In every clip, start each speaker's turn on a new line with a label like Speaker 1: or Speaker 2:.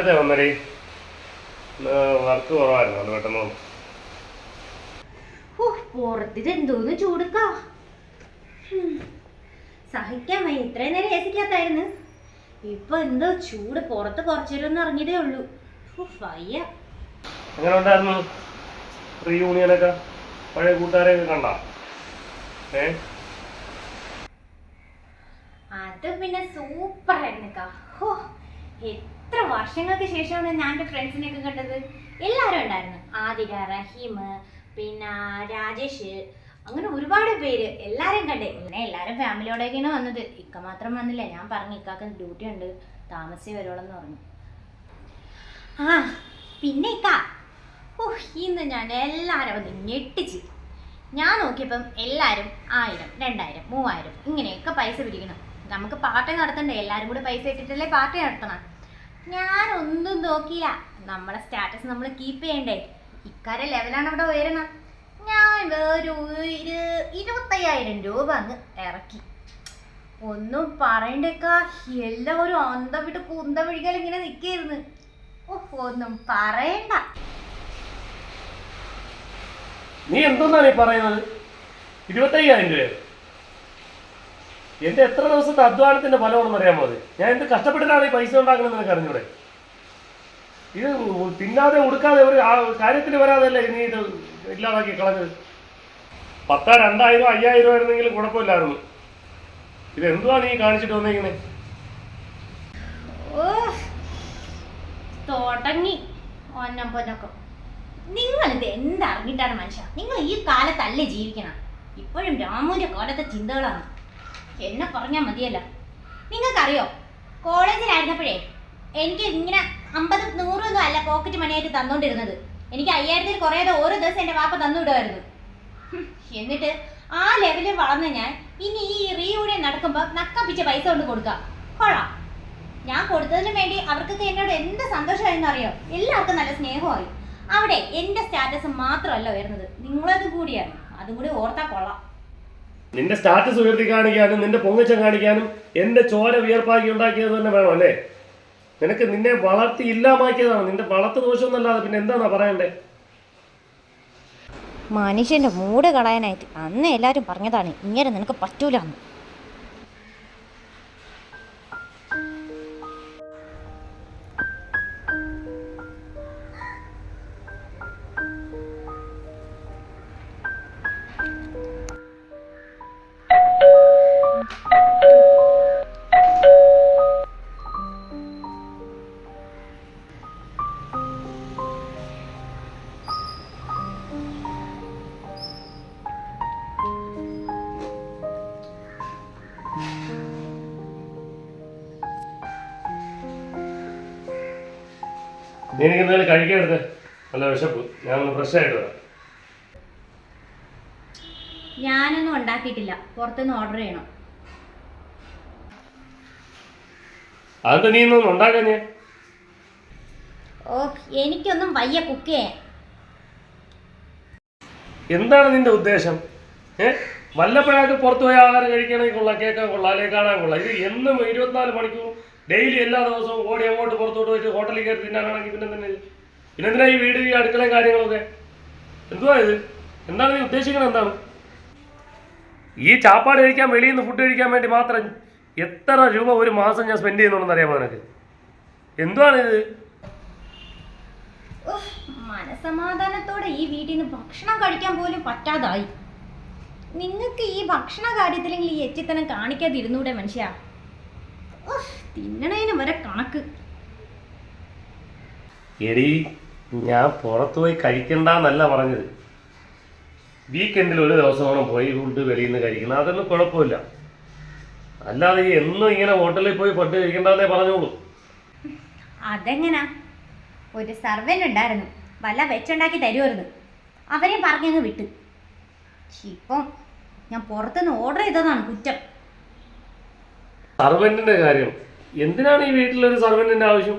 Speaker 1: നേരത്തെ വന്നടി. വർക്ക് കുറവായിരുന്നു അത് പെട്ടെന്ന്
Speaker 2: ഹോ, എന്തോന്ന് ചൂടുക്കാ. സഹിക്കാൻ വയ്യ ഇത്രയും നേരം ഏസിക്കാത്തായിരുന്നു ഇപ്പൊ എന്തോ ചൂട് പുറത്ത് കുറച്ചേരൊന്നും ഇറങ്ങിയതേ ഉള്ളൂ. വയ്യ.
Speaker 1: എങ്ങനെ ഉണ്ടായിരുന്നു? റീയൂണിയനൊക്കെ പഴയ കൂട്ടുകാരെ കണ്ട? ഏ?
Speaker 2: അത് പിന്നെ സൂപ്പർ ആയിരുന്നു എത്ര വർഷങ്ങൾക്ക് ശേഷമാണ് ഞാൻ എന്റെ ഫ്രണ്ട്സിനെയൊക്കെ കണ്ടത്? എല്ലാവരും ഉണ്ടായിരുന്നു. ആതിര റഹീം പിന്നെ രാജേഷ് അങ്ങനെ ഒരുപാട് പേര് എല്ലാവരും കണ്ടേ. ഇങ്ങനെ എല്ലാവരും ഫാമിലിയോടെയൊക്കെയാണ് വന്നത്. ഇക്ക മാത്രം വന്നില്ല. ഞാൻ പറഞ്ഞു ഇക്കാക്ക് ഡ്യൂട്ടി ഉണ്ട്. താമസിച്ച് വരുവോളെന്ന് പറഞ്ഞു. ആ പിന്നെ ഇക്ക. ഓ ഇന്ന് ഞാൻ എല്ലാവരും വന്ന് ഞെട്ടിച്ച്. ഞാൻ നോക്കിയപ്പം എല്ലാവരും ആയിരം രണ്ടായിരം മൂവായിരം ഇങ്ങനെയൊക്കെ പൈസ പിരിക്കണം. നമുക്ക് പാർട്ടി നടത്തണ്ടേ? എല്ലാവരും കൂടി പൈസ ഇട്ടിട്ടല്ലേ പാർട്ടി നടത്തണം? ഞാനൊന്നും നോക്കിയില്ല. നമ്മളെ സ്റ്റാറ്റസ് നമ്മൾ കീപ്പ് ചെയ്യണ്ടേ? ഇക്കാരെ ലെവലാണ് അവിടെ ഉയരണം. ഞാൻ ഒരു ഇരു- ഇരുപത്തയ്യായിരം രൂപ അങ്ങ് ഇറക്കി. ഒന്നും പറയണ്ടേക്ക. എല്ലാവരും അന്തം വിട്ട് കുന്തം പിടിക്കാൻ ഇങ്ങനെ നിൽക്കായിരുന്നു ഓഹ് ഒന്നും പറയണ്ട.
Speaker 1: നീ എന്തെന്നാണ് പറയുന്നത്? ഇരുപത്തയ്യായിരം രൂപ എന്റെ എത്ര ദിവസത്തെ അധ്വാനത്തിന്റെ ഫലമാണെന്ന് അറിയാമോ അത് ഞാൻ എന്ത് കഷ്ടപ്പെട്ടിട്ടാണ് ഈ പൈസ ഉണ്ടാക്കുന്നത് നിനക്ക് അറിഞ്ഞൂടെ? ഇത് തിന്നാതെ ഉടുക്കാതെ ഒരു കാര്യത്തിന് വരാതല്ലേ നീ ഇത് ഇല്ലാതാക്കി കളഞ്ഞത്? പത്താ രണ്ടായിരം അയ്യായിരം ആയിരുന്നെങ്കിൽ കുഴപ്പമില്ലായിരുന്നു. ഇത് എന്തുവാ നീ കാണിച്ചിട്ട് വന്നേക്കുന്നത്
Speaker 2: പൊന്നൊക്കെ. നിങ്ങൾ ഇത് എന്തറിഞ്ഞിട്ടാണ് മനുഷ്യ? നിങ്ങൾ ഈ കാലത്തല്ലേ ജീവിക്കണം? ഇപ്പോഴും രാമുവിന്റെ കാലത്തെ ചിന്തകളാണ്. എന്നെ പറഞ്ഞാൽ മതിയല്ലോ. നിങ്ങൾക്കറിയോ കോളേജിലായിരുന്നപ്പോഴേ എനിക്ക് ഇങ്ങനെ അമ്പത് നൂറൊന്നും അല്ല പോക്കറ്റ് മണിയായിട്ട് തന്നോണ്ടിരുന്നത്. എനിക്ക് അയ്യായിരത്തിൽ കുറേതോ ഓരോ ദിവസം എന്റെ വാപ്പ തന്നു വിടുമായിരുന്നു എന്നിട്ട് ആ ലെവലിൽ വളർന്ന ഞാൻ ഇനി ഈ റീയൂണിയൻ നടക്കുമ്പോൾ നക്കപ്പിച്ച പൈസ കൊണ്ട് കൊടുക്കാം. കൊള്ളാം. ഞാൻ കൊടുത്തതിന് വേണ്ടി അവർക്കൊക്കെ എന്നോട് എന്ത് സന്തോഷമായെന്ന് അറിയോ എല്ലാവർക്കും നല്ല സ്നേഹമായി. അവിടെ എന്റെ സ്റ്റാറ്റസ് മാത്രമല്ല ഉയർന്നത്. നിങ്ങളത് കൂടിയാണ്. അതും കൂടി ഓർത്താൽ കൊള്ളാം.
Speaker 1: നിന്റെ സ്റ്റാറ്റസ് ഉയർത്തി കാണിക്കാനും നിന്റെ പൊങ്ങച്ചം കാണിക്കാനും എന്റെ ചോര വിയർപ്പാക്കി ഉണ്ടാക്കിയത് തന്നെ വേണം അല്ലേ? നിനക്ക് നിന്നെ വളർത്തി ഇല്ലാമാക്കിയതാണ് നിന്റെ വളർത്ത് ദോഷമൊന്നല്ലാതെ പിന്നെ എന്താണോ പറയണ്ടേ?
Speaker 2: മനുഷ്യന്റെ മൂട് കളയാനായിട്ട് അന്ന് എല്ലാരും പറഞ്ഞതാണ് ഇങ്ങനെ നിനക്ക് പറ്റൂലെന്ന്.
Speaker 1: നീ എനിക്ക് എന്തെങ്കിലും കഴിക്കരുത് നല്ല വിശപ്പ്. ഞാനൊന്ന് ഫ്രഷ് ആയിട്ട് വരാം.
Speaker 2: ഞാനൊന്നും ഉണ്ടാക്കിയിട്ടില്ല. പുറത്തുനിന്ന് ഓർഡർ ചെയ്യണം.
Speaker 1: അത് നീ ഇന്നൊന്നും ഉണ്ടാക്കാൻ ഞാൻ
Speaker 2: ഓ എനിക്കൊന്നും വയ്യ കുക്ക്. ചെയ്യാൻ
Speaker 1: എന്താണ് നിന്റെ ഉദ്ദേശം? ഏ? വല്ലപ്പോഴൊക്കെ പുറത്തുപോയി ആഹാരം കഴിക്കണമെങ്കിൽ കൊള്ളാം. കേൾക്കാൻ കൊള്ളാം. അല്ലെങ്കിൽ കാണാൻ കൊള്ളാം. ഇത് എന്നും ഇരുപത്തിനാല് മണിക്കൂർ ഡെയിലി എല്ലാ ദിവസവും ഓടി അങ്ങോട്ട് പുറത്തോട്ട് പോയിട്ട് ഹോട്ടലിൽ കയറി തിന്നാനാണെങ്കിൽ പിന്നെ തന്നെ പിന്നെ എന്തിനാ ഈ വീട് ഈ അടുക്കളയും കാര്യങ്ങളൊക്കെ? എന്തുവാ ഇത്? എന്താണ് നീ ഉദ്ദേശിക്കുന്നത് എന്താണ്? ഈ ചാപ്പാട് കഴിക്കാൻ വെളിയിൽ നിന്ന് ഫുഡ് കഴിക്കാൻ വേണ്ടി മാത്രം എത്ര രൂപ ഒരു മാസം ഞാൻ സ്പെൻഡ് ചെയ്യുന്നുണ്ടെന്ന് അറിയാമോ നിനക്ക്? എന്തുവാണ് ഇത്?
Speaker 2: ഉഫ്, മനസമാധാനത്തോടെ ഈ വീട്ടിൽ നിന്ന് ഭക്ഷണം കഴിക്കാൻ പോലും പറ്റാതായി. നിങ്ങൾക്ക് ഈ ഭക്ഷണ കാര്യത്തിലെങ്കിൽ ഈ എച്ചിത്തനം കാണിക്കാതിരുന്നൂടെ മനുഷ്യ. തിന്നണേന് വരെ കണക്ക്.
Speaker 1: എടി ഞാൻ പുറത്തു പോയി കഴിക്കണ്ടെന്നല്ല പറഞ്ഞത്. വീക്കെൻഡിൽ ഒരു ദിവസമാണ് പോയി ഫുഡ് വെളിയിൽ നിന്ന് കഴിക്കുന്നത്. അതൊന്നും കുഴപ്പമില്ല. അല്ലാതെ എന്നും ഇങ്ങനെ ഹോട്ടലിൽ പോയി ഫുഡ് കഴിക്കണ്ടെന്നേ പറഞ്ഞോളൂ.
Speaker 2: അതെങ്ങനാ? ഒരു സർവന്റ് ഉണ്ടായിരുന്നു. വല്ല വെച്ചുണ്ടാക്കി തരുമായിരുന്നു. അവരെ പറഞ്ഞങ്ങ് വിട്ടു. ഇപ്പം ഞാൻ പുറത്തുനിന്ന് ഓർഡർ ചെയ്തതാണ് കുറ്റം.
Speaker 1: സർവന്റിന്റെ കാര്യം. എന്തിനാണ് ഈ വീട്ടിലൊരു സർവന്റിന്റെ ആവശ്യം?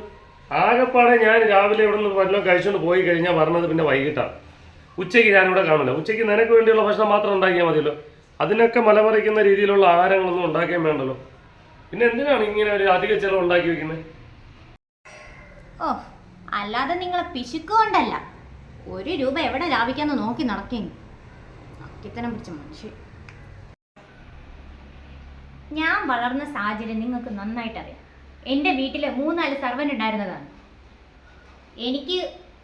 Speaker 1: ആകെപ്പാടെ ഞാൻ രാവിലെ ഇവിടെ നിന്ന് വല്ലതും കഴിച്ചുകൊണ്ട് പോയി കഴിഞ്ഞാൽ പറഞ്ഞത് പിന്നെ വൈകിട്ടാണ് ഉച്ചയ്ക്ക് ഞാനിവിടെ കാണില്ല ഉച്ചയ്ക്ക് നിനക്ക് വേണ്ടിയുള്ള ഭക്ഷണം മാത്രം ഉണ്ടാക്കിയാൽ മതിയല്ലോ. അതിനൊക്കെ മലമറിക്കുന്ന രീതിയിലുള്ള ആഹാരങ്ങളൊന്നും ഉണ്ടാക്കിയാൽ വേണ്ടല്ലോ. പിന്നെ എന്തിനാണ് ഇങ്ങനെ ഒരു അധിക ചിലവ് ഉണ്ടാക്കി വെക്കുന്നത്
Speaker 2: ഓ അല്ലാതെ നിങ്ങളെ പിശുക്കൊണ്ടല്ല ഒരു രൂപ എവിടെ ലാഭിക്കാന്ന് നോക്കി നടക്കി. അക്കിത്തനം പിടിച്ച മനുഷ്യൻ. ഞാൻ വളർന്ന സാഹചര്യം നിങ്ങൾക്ക് നന്നായിട്ട് അറിയാം എന്റെ വീട്ടിൽ മൂന്നാൽ സർവന്റ് ഉണ്ടായിരുന്നതാണ്. എനിക്ക്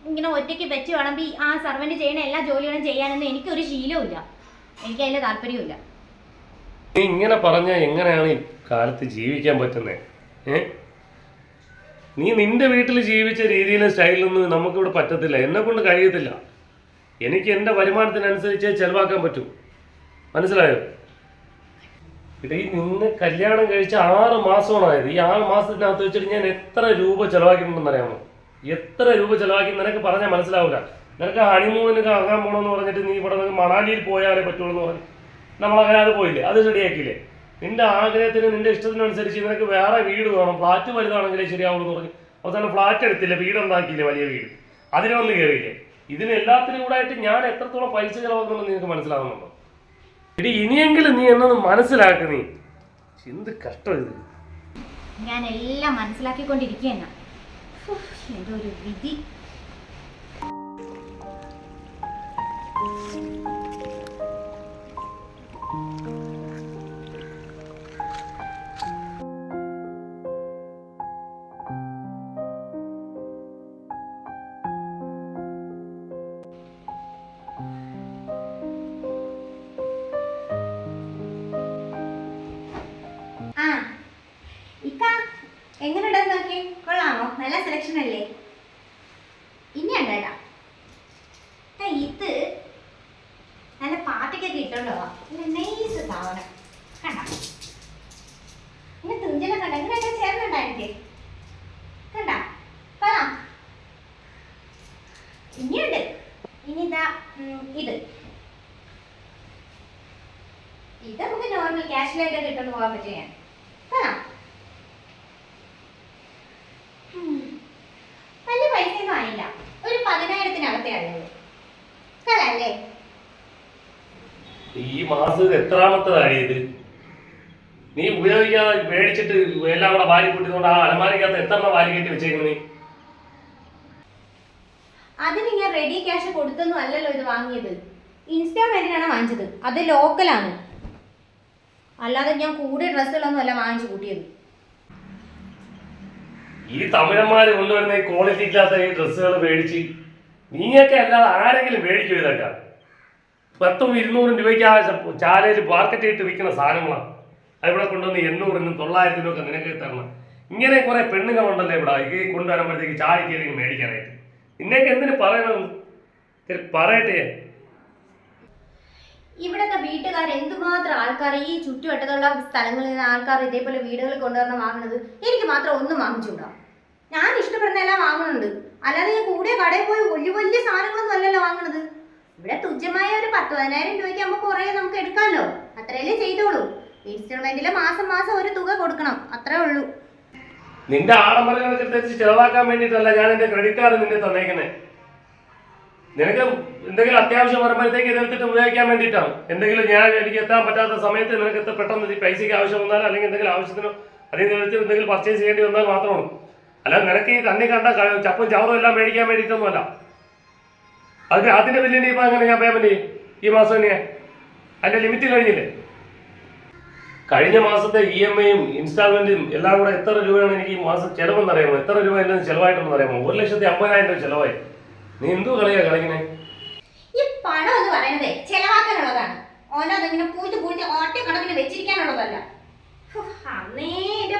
Speaker 2: ഇങ്ങനെ ഒറ്റയ്ക്ക് വെച്ച് വിളമ്പി ആ സർവന്റ് ചെയ്യണ എല്ലാ ജോലികളും ചെയ്യാനൊന്നും എനിക്കൊരു ശീലവുമില്ല. എനിക്ക് അതിൽ താല്പര്യമില്ല
Speaker 1: നീ ഇങ്ങനെ പറഞ്ഞാൽ എങ്ങനെയാണ് ഈ കാലത്ത് ജീവിക്കാൻ പറ്റുന്നത് നീ നിന്റെ വീട്ടിൽ ജീവിച്ച രീതിയിലും സ്റ്റൈലൊന്നും നമുക്കിവിടെ പറ്റത്തില്ല. എന്നെ കൊണ്ട് കഴിയത്തില്ല. എനിക്ക് എന്റെ വരുമാനത്തിനനുസരിച്ച് ചെലവാക്കാൻ പറ്റൂ. മനസ്സിലായോ? ഇവിടെ നിന്ന് കല്യാണം കഴിച്ച ആറ് മാസമാണായത് ഈ ആറ് മാസത്തിനകത്ത് വെച്ചിട്ട് ഞാൻ എത്ര രൂപ ചെലവാക്കിയിട്ടുണ്ടെന്ന് അറിയാമോ എത്ര രൂപ ചെലവാക്കി നിനക്ക് പറഞ്ഞാൽ മനസ്സിലാവില്ല നിനക്ക് ഹണിമൂണിന് കറങ്ങാൻ പോകണമെന്ന് പറഞ്ഞിട്ട് നീ ഇവിടെ നിന്ന് മണാലിയിൽ പോയാലേ പറ്റുള്ളൂ എന്ന് പറഞ്ഞു നമ്മൾ അങ്ങനെ അത് പോയില്ലേ? അത് ശരിയാക്കിയില്ലേ? നിന്റെ ആഗ്രഹത്തിന് നിന്റെ ഇഷ്ടത്തിനനുസരിച്ച് നിനക്ക് വേറെ വീട് വേണം. ഫ്ലാറ്റ് വലുതാണെങ്കിലേ ശരിയാവുള്ളൂ എന്ന് പറഞ്ഞു അവസാനം ഫ്ലാറ്റ് എടുത്തില്ല. വീട് ഉണ്ടാക്കിയില്ലേ വലിയ വീട്? അതിനൊന്നും കയറിയില്ലേ ഇതിനെല്ലാത്തിനും കൂടെ ആയിട്ട് ഞാൻ എത്രത്തോളം പൈസ ചെലവാക്കുന്നുണ്ടെന്ന് നിങ്ങൾക്ക് മനസ്സിലാകുന്നുണ്ടോ എടി ഇനിയെങ്കിലും നീ എന്നൊന്ന് മനസ്സിലാക്ക് നീ. എന്ത് കഷ്ടം ഇത്.
Speaker 2: ഞാൻ എല്ലാം മനസ്സിലാക്കിക്കൊണ്ടിരിക്കുകയാണ് എന്തോ ഒരു വിധി. സാധനം. കണ്ട? ഇങ്ങനെ തുഞ്ചനെ കണ്ട ഇങ്ങനെയൊക്കെ ചേർന്നുണ്ടായിരിക്കേ കണ്ട? ഇനിയുണ്ട്. ഇനി ഇതാ ഇത്. ഇത് നമുക്ക് നോർമൽ ക്യാഷിലായിട്ടൊക്കെ കിട്ടുന്നു പോകാൻ പറ്റുകയാണ്
Speaker 1: ഈ മാസം എത്രാമത്തതാണ് ഇത്? നീ ഉപയോഗിക്കാതെ മേടിച്ചിട്ട് എല്ലാം കൂടെ വാരി കൂട്ടിക്കൊണ്ട് ആ അലമാരിക്കകത്ത് എത്ര വാരി കെട്ടി വെച്ചേക്കുന്നത് നീ?
Speaker 2: അതിന് ഞാൻ റെഡി ക്യാഷ് കൊടുത്തൊന്നും അല്ലല്ലോ ഇത് വാങ്ങിയത്. ഇൻസ്റ്റാൾമെന്റിനാണ് വാങ്ങിച്ചത്. അത് ലോക്കലാണ് അല്ലാതെ ഞാൻ കൂടെ ഡ്രസ്സുകളൊന്നും അല്ല വാങ്ങിച്ചു കൂട്ടിയത്.
Speaker 1: ഈ തമിഴന്മാര് കൊണ്ടുവരുന്ന ഈ ക്വാളിറ്റി ഇല്ലാത്ത ഈ ഡ്രസ്സുകൾ മേടിച്ച് നീയൊക്കെ അല്ലാതെ ആരെങ്കിലും മേടിക്കും ഇതൊക്കെ? പത്തും ഇരുന്നൂറും രൂപയ്ക്ക് ചാലയിൽ മാർക്കറ്റ് ഇട്ട് വിൽക്കുന്ന സാധനങ്ങളാണ് അതിവിടെ കൊണ്ടുവന്ന് എണ്ണൂറിനും തൊള്ളായിരത്തിനും ഒക്കെ നിനക്ക് തരണം. ഇങ്ങനെ കുറെ പെണ്ണുങ്ങളുണ്ടല്ലോ ഇവിടെ. ഈ കൊണ്ടുവരുമ്പോഴത്തേക്ക് ചാടി കയറി മേടിക്കാനായിട്ട്. നിന്നേക്ക് എന്തിനു പറയണം? പറയട്ടെ.
Speaker 2: ഇവിടത്തെ വീട്ടുകാർ എന്തുമാത്രം ആൾക്കാർ ഈ ചുറ്റുവട്ടത്തുള്ള സ്ഥലങ്ങളിൽ നിന്ന് ആൾക്കാർ ഇതേപോലെ വീടുകളിൽ കൊണ്ടുവന്ന് വാങ്ങുന്നത് എനിക്ക് മാത്രം ഒന്നും വാങ്ങിച്ചുകൂടാ. ഞാൻ ഇഷ്ടപ്പെടുന്ന എല്ലാം വാങ്ങുന്നുണ്ട് അല്ലാതെ കൂടിയ കടയിൽ പോയി വലിയ വലിയ സാധനങ്ങളൊന്നും അല്ലല്ലോ വാങ്ങുന്നത് ഇവിടെ തുച്ഛമായ ഒരു പത്ത് പതിനായിരം രൂപയ്ക്ക് ആകുമ്പോൾ കുറേ നമുക്ക് എടുക്കാമല്ലോ അത്രയല്ലേ ചെയ്തോളൂ. ഇൻസ്റ്റാൾമെന്റിൽ മാസം മാസം ഒരു തുക കൊടുക്കണം. അത്രേ ഉള്ളൂ.
Speaker 1: നിന്റെ ആഡംബരങ്ങൾക്കനുസരിച്ച് ചെലവാക്കാൻ വേണ്ടിയിട്ടല്ല ഞാൻ എന്റെ ക്രെഡിറ്റ് കാർഡ് നിന്നെ തന്നേക്കുന്നത് നിനക്ക് എന്തെങ്കിലും അത്യാവശ്യം വരുമ്പോഴത്തേക്ക് ഇതെടുത്തിട്ട് ഉപയോഗിക്കാൻ വേണ്ടിയിട്ടാണ്. എന്തെങ്കിലും ഞാൻ എനിക്ക് എത്താൻ പറ്റാത്ത സമയത്ത് നിനക്ക് എത്ര പെട്ടെന്ന് ഈ പൈസയ്ക്ക് ആവശ്യം വന്നാൽ അല്ലെങ്കിൽ എന്തെങ്കിലും ആവശ്യത്തിനോ അല്ലെങ്കിൽ നിനക്ക് എന്തെങ്കിലും പർച്ചേസ് ചെയ്യേണ്ടി വന്നാൽ മാത്രമാണ് അല്ല നിനക്ക് ഈ കണ്ണി കണ്ട ചപ്പും ചവറും എല്ലാം മേടിക്കാൻ വേണ്ടിയിട്ടൊന്നുമല്ല. അതിന് അതിന്റെ ബില്ല് ഇപ്പം അങ്ങനെ ഞാൻ പേയ്മെന്റ് ചെയ്യും ഈ മാസം തന്നെ. അതിന്റെ ലിമിറ്റ് കഴിഞ്ഞില്ലേ? കഴിഞ്ഞ മാസത്തെ ഇ എം ഐയും ഇൻസ്റ്റാൾമെന്റും എല്ലാം കൂടെ എത്ര രൂപയാണ് എനിക്ക് ഈ മാസം ചെലവെന്ന് അറിയാമോ എത്ര രൂപ എന്റെ ചെലവായിട്ടുണ്ടെന്ന് അറിയാമോ? ഒരു ലക്ഷത്തി അമ്പതിനായിരം രൂപ ചെലവായി. നീ എന്തു കളിയാ കളിക്കണേ?
Speaker 2: ഈ പണം എന്ന് പറയുന്നത്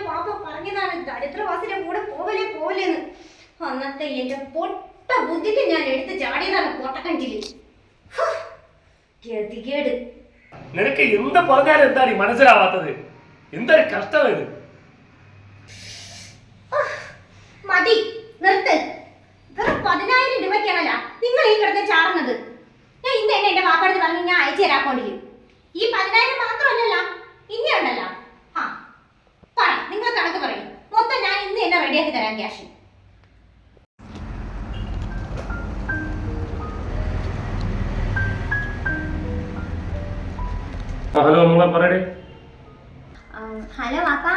Speaker 2: പാപ്പ ദരിദ്രവാസിന്റെ കൂടെ പോവലേ പോവലേന്ന് അന്നത്തെ എന്റെ ബുദ്ധിക്ക് ഞാൻ എടുത്ത് ചാടിയതാണ് പൊട്ടക്കഞ്ചിൽ ഗതികേട്.
Speaker 1: നിനക്ക് എന്ത് പറഞ്ഞാലും എന്താണ് മനസ്സിലാവാത്തത്? എന്തൊരു കഷ്ടം ഇത്?
Speaker 2: മതി നിർത്ത്. വെറും പതിനായിരം രൂപയ്ക്കാണല്ല നിങ്ങൾ ഈ കിടന്ന് ചാടുന്നത്. ഞാൻ ഇന്ന് തന്നെ എന്റെ വാപ്പടുത്ത് പറഞ്ഞു ഞാൻ അയച്ചു തരാൻ അക്കൗണ്ടിൽ ഈ പതിനായിരം മാത്രമല്ലല്ല ഇനി ഉണ്ടല്ലോ ആ പറ നിങ്ങൾ കണക്ക് പറയും. മൊത്തം ഞാൻ ഇന്ന് തന്നെ റെഡിയാക്കി തരാം ക്യാഷ്
Speaker 1: മോളെ പറയടേ.
Speaker 2: ഹലോ വാപ്പ.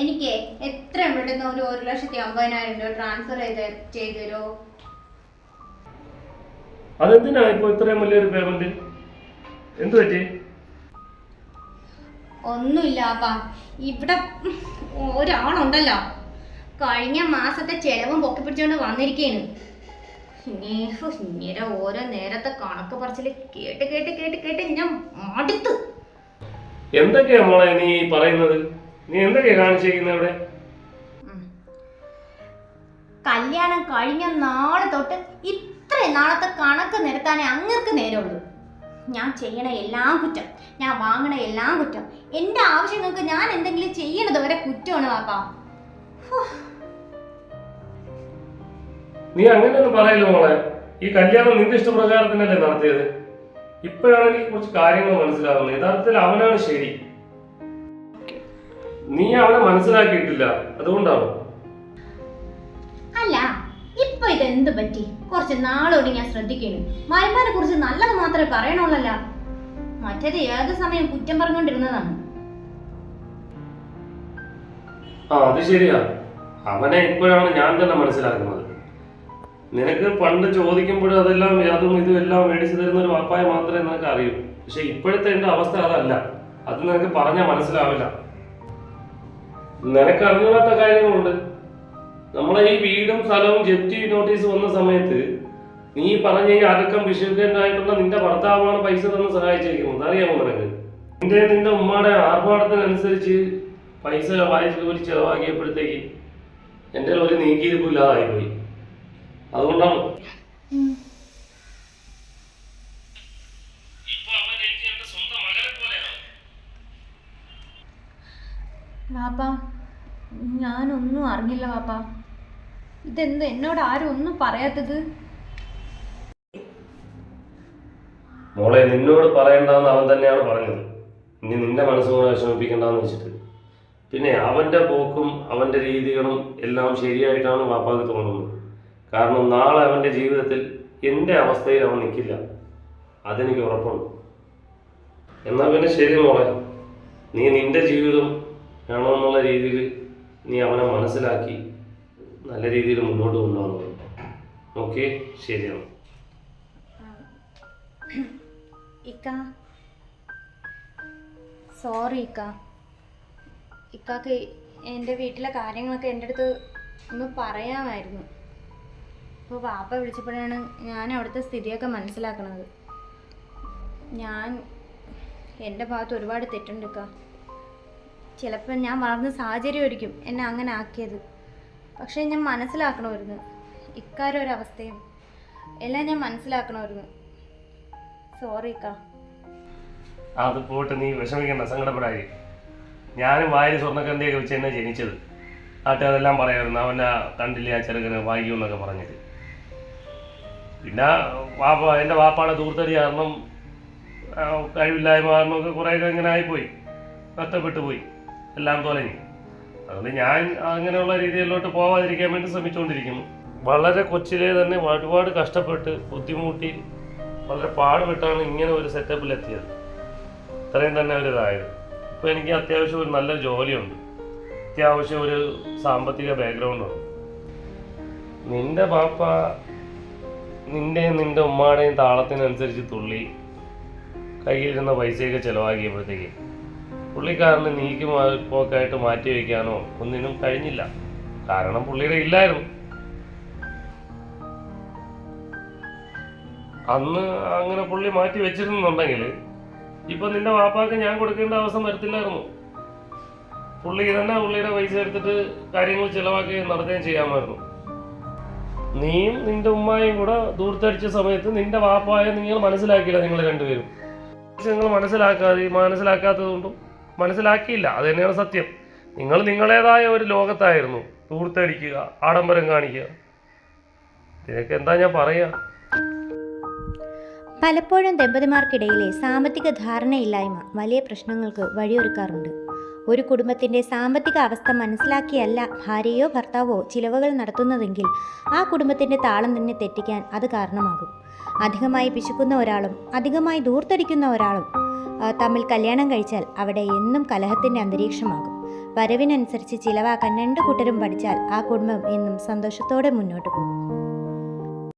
Speaker 2: എനിക്ക് എത്ര പെട്ടെന്ന് ഒരു ഒരു ലക്ഷത്തി അമ്പതിനായിരം രൂപ ട്രാൻസ്ഫർ ചെയ്ത് ചെയ്തു തരുമോ?
Speaker 1: അതെന്തിനാ ഇപ്പൊ ഇത്രയും വലിയൊരു പേയ്മെന്റ് എന്ത് പറ്റി?
Speaker 2: ഒന്നുമില്ല അപ്പാ ഇവിടെ ഒരാളുണ്ടല്ലോ. കഴിഞ്ഞ മാസത്തെ ചെലവും പൊക്കി പിടിച്ചോണ്ട് വന്നിരിക്കേന് ഇങ്ങനെ ഓരോ നേരത്തെ കണക്ക് പറച്ചിൽ കേട്ട് കേട്ട് കേട്ട് കേട്ട് ഞാൻ മടുത്തു.
Speaker 1: എന്തൊക്കെയാ മോളെ നീ പറയുന്നത്? നീ എന്തൊക്കെയാ കാണിച്ചിരിക്കുന്നത്
Speaker 2: അവിടെ കല്യാണം കഴിഞ്ഞ നാളെ തൊട്ട് ഇത്രയും നാളത്തെ കണക്ക് നിരത്താനേ അങ്ങർക്ക് നേരമുള്ളൂ. ഞാൻ ചെയ്യണ എല്ലാം കുറ്റം ഞാൻ വാങ്ങണ എല്ലാം കുറ്റം. എന്റെ ആവശ്യങ്ങൾക്ക് ഞാൻ എന്തെങ്കിലും ചെയ്യണത് വരെ കുറ്റമാണ് പാപ്പാ
Speaker 1: നീ അങ്ങനെയൊന്നും പറയല്ലോ മോളെ. ഈ കല്യാണം നിന്റെ ഇഷ്ടപ്രകാരത്തിനല്ലേ നടത്തിയത്? ഇപ്പോഴാണ് എനിക്ക് കുറച്ച് കാര്യങ്ങൾ മനസ്സിലാകുന്നത്. യഥാർത്ഥത്തിൽ അവനാണ് ശരി. നീ അവനെ മനസ്സിലാക്കിയിട്ടില്ല. അതുകൊണ്ടാണ്?
Speaker 2: അല്ല ഇപ്പൊ ഇത് എന്ത് പറ്റി? കുറച്ച് നാളോട് ഞാൻ ശ്രദ്ധിക്കുന്നു മരുമാനെ കുറിച്ച് നല്ലത് മാത്രമേ പറയണുള്ളല്ല. മറ്റേത് ഏത് സമയം കുറ്റം പറഞ്ഞുകൊണ്ടിരുന്നതാണ്.
Speaker 1: ആ അത് ശരിയാ. അവനെ ഇപ്പോഴാണ് ഞാൻ തന്നെ മനസ്സിലാക്കുന്നത്. നിനക്ക് പണ്ട് ചോദിക്കുമ്പോഴും അതെല്ലാം അതും ഇതും എല്ലാം മേടിച്ചു തരുന്ന ഒരു വാപ്പായ മാത്രമേ നിനക്ക് അറിയൂ. പക്ഷെ ഇപ്പോഴത്തെ എന്റെ അവസ്ഥ അതല്ല. അത് നിനക്ക് പറഞ്ഞാൽ മനസ്സിലാവില്ല. നിനക്ക് അറിഞ്ഞൂടാത്ത കാര്യങ്ങളുണ്ട്. നമ്മളെ ഈ വീടും സ്ഥലവും ജപ്തി നോട്ടീസ് വന്ന സമയത്ത് നീ പറഞ്ഞ ഈ അടക്കം വിശുദ്ധനായിട്ടുള്ള നിന്റെ ഭർത്താവാണ് പൈസ തന്ന് സഹായിച്ചിരിക്കുന്നത്. അറിയാമോ നിനക്ക്? നിന്റെ നിന്റെ ഉമ്മയുടെ ആർഭാടത്തിനനുസരിച്ച് പൈസ വായിച്ചു ജോലി ചെലവാക്കിയപ്പോഴത്തേക്ക് എന്റെ ഒരു നീക്കിയിരിപ്പില്ലാതായിപ്പോയി പോയി അതുകൊണ്ടാണ്.
Speaker 2: വാപ്പ ഞാനൊന്നും അറിഞ്ഞില്ല വാപ്പ. ഇതെന്ത് എന്നോട് ആരും ഒന്നും പറയാത്തത്?
Speaker 1: മോളെ നിന്നോട് പറയണ്ടെന്ന് അവൻ തന്നെയാണ് പറഞ്ഞത്. ഇനി നിന്റെ മനസ്സും കൂടെ വിഷമിപ്പിക്കണ്ടെന്ന് വെച്ചിട്ട്. പിന്നെ അവന്റെ പോക്കും അവന്റെ രീതികളും എല്ലാം ശരിയായിട്ടാണ് വാപ്പാക്ക് തോന്നുന്നത്. കാരണം നാളെ അവന്റെ ജീവിതത്തിൽ എന്റെ അവസ്ഥയിൽ അവൻ നിൽക്കില്ല അതെനിക്ക് ഉറപ്പുണ്ട്. എന്നാൽ പിന്നെ ശരി മോളെ. നീ നിന്റെ ജീവിതം വേണമെന്നുള്ള രീതിയിൽ നീ അവനെ മനസ്സിലാക്കി നല്ല രീതിയിൽ മുന്നോട്ട് കൊണ്ടുപോകുന്നത്. ഓക്കെ? ശരിയാണ്
Speaker 2: ഇക്ക. സോറി ഇക്ക. ഇക്കാക്ക് എന്റെ വീട്ടിലെ കാര്യങ്ങളൊക്കെ എന്റെ അടുത്ത് ഒന്ന് പറയാമായിരുന്നു ഇപ്പോൾ പാപ്പ വിളിച്ചപ്പോഴാണ് ഞാൻ അവിടുത്തെ സ്ഥിതിയൊക്കെ മനസ്സിലാക്കണത്. ഞാൻ എന്റെ ഭാഗത്ത് ഒരുപാട് തെറ്റുണ്ട് ചിലപ്പോൾ ഞാൻ വളർന്ന സാഹചര്യമായിരിക്കും എന്നെ അങ്ങനെ ആക്കിയത്. പക്ഷേ ഞാൻ മനസ്സിലാക്കണമായിരുന്നു. ഇക്കാരൊരവസ്ഥയും എല്ലാം ഞാൻ മനസ്സിലാക്കണമായിരുന്നു. സോറി ഇക്ക
Speaker 1: അത് പോട്ട് നീ വിഷമിക്കണ്ട സങ്കടപ്പെടായി ഞാനും വായിൽ സ്വർണക്കന്തിയൊക്കെ വെച്ച് തന്നെ ജനിച്ചത്. നാട്ടുകാരെല്ലാം പറയായിരുന്നു അവനെ കണ്ടില്ല ചെറുക്കനെ വായിക്കുമെന്നൊക്കെ പറഞ്ഞിട്ട്. പിന്നെ വാപ്പ എന്റെ വാപ്പാടെ ദൂർത്തടി കാരണം കഴിവില്ലായ്മ കാരണമൊക്കെ കുറേയൊക്കെ ഇങ്ങനെ ആയിപ്പോയി. നഷ്ടപ്പെട്ടു പോയി. എല്ലാം തോലഞ്ഞു. അതുകൊണ്ട് ഞാൻ അങ്ങനെയുള്ള രീതിയിലോട്ട് പോവാതിരിക്കാൻ വേണ്ടി ശ്രമിച്ചുകൊണ്ടിരിക്കുന്നു വളരെ കൊച്ചിലെ തന്നെ ഒരുപാട് കഷ്ടപ്പെട്ട് ബുദ്ധിമുട്ടി വളരെ പാടുപെട്ടാണ് ഇങ്ങനെ ഒരു സെറ്റപ്പിൽ എത്തിയത് ഇത്രയും തന്നെ ഒരു ഇതായത്. ഇപ്പോൾ എനിക്ക് അത്യാവശ്യം ഒരു നല്ല ജോലിയുണ്ട്. അത്യാവശ്യം ഒരു സാമ്പത്തിക ബാക്ക്ഗ്രൗണ്ടുണ്ട് നിന്റെ പാപ്പ നിന്റെയും നിന്റെ ഉമ്മാടെയും താളത്തിനനുസരിച്ച് തുള്ളി കയ്യിലിരുന്ന പൈസയൊക്കെ ചിലവാക്കിയപ്പോഴത്തേക്ക് പുള്ളിക്കാരന് നീക്കി പോക്കായിട്ട് മാറ്റി വയ്ക്കാനോ ഒന്നിനും കഴിഞ്ഞില്ല. കാരണം പുള്ളിയുടെ ഇല്ലായിരുന്നു. അന്ന് അങ്ങനെ പുള്ളി മാറ്റി വെച്ചിരുന്നുണ്ടെങ്കിൽ ഇപ്പൊ നിന്റെ വാപ്പാക്ക് ഞാൻ കൊടുക്കേണ്ട അവസ്ഥ വരത്തില്ലായിരുന്നു. പുള്ളി തന്നെ പുള്ളിയുടെ പൈസ എടുത്തിട്ട് കാര്യങ്ങൾ ചിലവാക്കുകയും നടത്തുകയും ചെയ്യാമായിരുന്നു. നീയും നിന്റെ ഉമ്മായും കൂടെ ദൂർത്തടിച്ച സമയത്ത് നിന്റെ വാപ്പായ നിങ്ങൾ മനസ്സിലാക്കിയില്ല നിങ്ങൾ രണ്ടുപേരും. നിങ്ങൾ മനസ്സിലാക്കാതെ മനസ്സിലാക്കാത്തത് കൊണ്ടും മനസ്സിലാക്കിയില്ല. അത് തന്നെയാണ് സത്യം. നിങ്ങൾ നിങ്ങളേതായ ഒരു ലോകത്തായിരുന്നു. ദൂർത്തടിക്കുക ആഡംബരം കാണിക്കുക. ഇതിനൊക്കെ എന്താ ഞാൻ പറയുക
Speaker 3: പലപ്പോഴും ദമ്പതിമാർക്കിടയിലെ സാമ്പത്തിക ധാരണയില്ലായ്മ വലിയ പ്രശ്നങ്ങൾക്ക് വഴിയൊരുക്കാറുണ്ട്. ഒരു കുടുംബത്തിന്റെ സാമ്പത്തിക അവസ്ഥ മനസ്സിലാക്കിയല്ല ഭാര്യയോ ഭർത്താവോ ചിലവുകൾ നടത്തുന്നതെങ്കിൽ ആ കുടുംബത്തിന്റെ താളം തന്നെ തെറ്റിക്കാൻ അത് കാരണമാകും. അധികമായി പിശുക്കുന്ന ഒരാളും അധികമായി ദൂർത്തടിക്കുന്ന ഒരാളും തമ്മിൽ കല്യാണം കഴിച്ചാൽ അവിടെ എന്നും കലഹത്തിന്റെ അന്തരീക്ഷമാകും.
Speaker 2: വരവിനനുസരിച്ച് ചിലവാക്കാൻ രണ്ട് കൂട്ടരും പഠിച്ചാൽ ആ കുടുംബം എന്നും സന്തോഷത്തോടെ മുന്നോട്ട് പോകും.